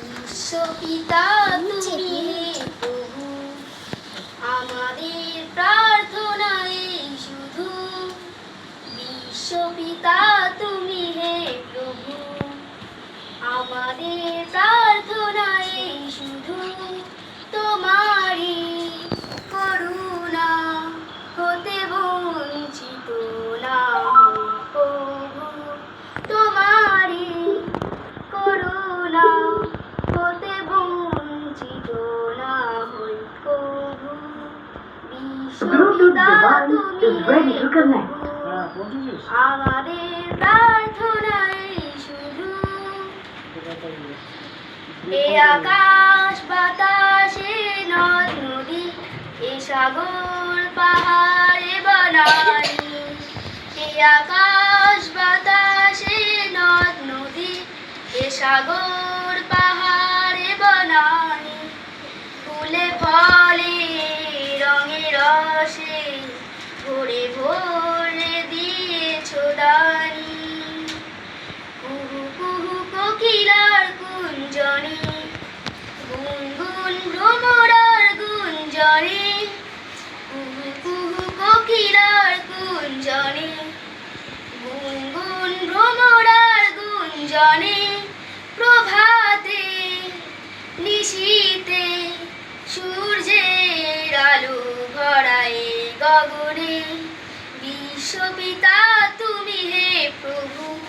বিশ্বপিতা তুমি Bluetooth device is ready to connect. আমাদের প্রার্থনায় শুধু এ আকাশ বাতাসে নদ নদী এ সাগর পাহাড়ে বনানি এ আকাশ বাতাসে নদ নদী এ সাগর পাহাড়ে ভরে ভরে দিয়েছ দানি। কুহু কুহু কোকিলার কুঞ্জনে গুনগুন ভ্রমরার গুঞ্জনে, কুহু কুহু কোকিলার কুঞ্জনে গুনগুন ভ্রমরার গুঞ্জনে, প্রভাতে, নিশীতে গগনে বিশ্বপিতা তুমি হে প্রভু।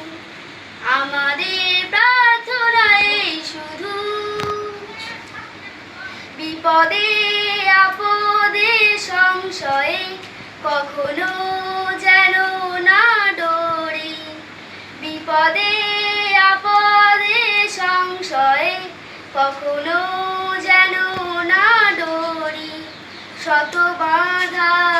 আমাদের প্রার্থনায় শুধু। বিপদে, আপদে, সংশয়ে কখনো যেন না ডরি। বিপদে, আপদে, সংশয়ে কখনো যেন না ডরি। শত বাধা